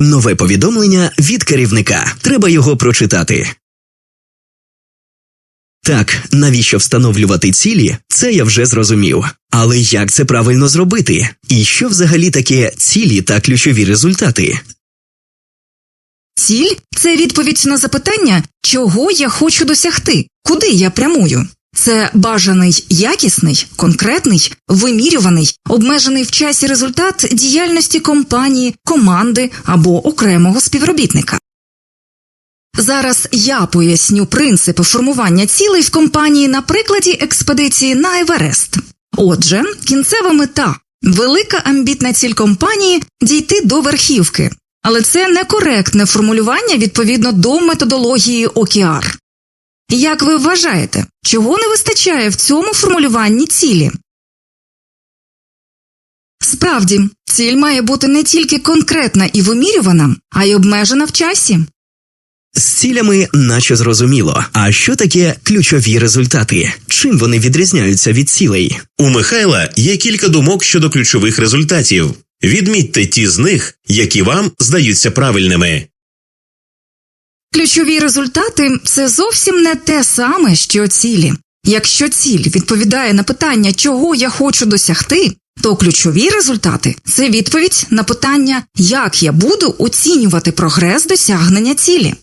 Нове повідомлення від керівника. Треба його прочитати. Так, навіщо встановлювати цілі, це я вже зрозумів. Але як це правильно зробити? І що взагалі таке цілі та ключові результати? Ціль це відповідь на запитання, чого я хочу досягти, куди я прямую. Це бажаний, якісний, конкретний, вимірюваний, обмежений в часі результат діяльності компанії, команди або окремого співробітника. Зараз я поясню принципи формування цілей в компанії на прикладі експедиції на Еверест. Отже, кінцева мета велика амбітна ціль компанії дійти до верхівки, але це некоректне формулювання відповідно до методології OKR. Як ви вважаєте, чого не вистачає в цьому формулюванні цілі? Справді, ціль має бути не тільки конкретна і вимірювана, а й обмежена в часі. З цілями наче зрозуміло. А що таке ключові результати? Чим вони відрізняються від цілей? У Михайла є кілька думок щодо ключових результатів. Відмітьте ті з них, які вам здаються правильними. Ключові результати це зовсім не те саме, що цілі. Якщо ціль відповідає на питання, чого я хочу досягти, то ключові результати це відповідь на питання, як я буду оцінювати прогрес досягнення цілі.